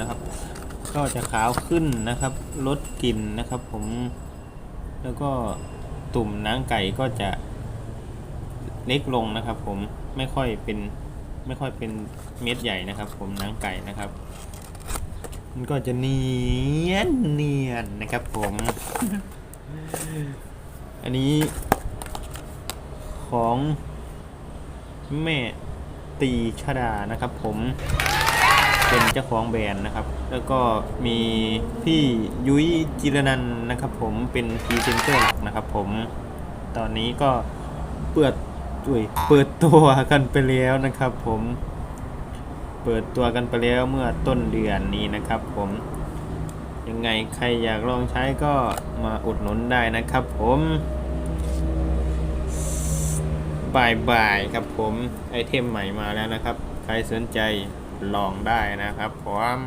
นะครับ ก็จะขาวขึ้นนะครับลดกลิ่นนะครับ ผมแล้วก็ตุ่มนังไก่ก็จะเล็กลงนะครับ ผมไม่ค่อยเป็นไม่ค่อยเป็นเม็ดใหญ่นะครับ ผมนังไก่นะครับ มันก็จะเนียนเนียนนะครับ ผม อันนี้ของแม่ตีชดานะครับผม เป็นเจ้าของแบรนด์นะครับ แล้วก็มีพี่ยุ้ยจิรนันนะครับผมเป็นพรีเซนเตอร์หลักนะครับผมตอนนี้ก็เปิดอุ้ยเปิดตัวกันไปแล้วนะครับผม เปิดตัวกันไปแล้วเมื่อต้นเดือนนี้นะครับผมยังไงใครอยากลองใช้ก็มาอุดหนุนได้นะครับผมบายบายครับผมไอเทมใหม่มาแล้วนะครับ ใครสนใจ ลองได้นะครับผม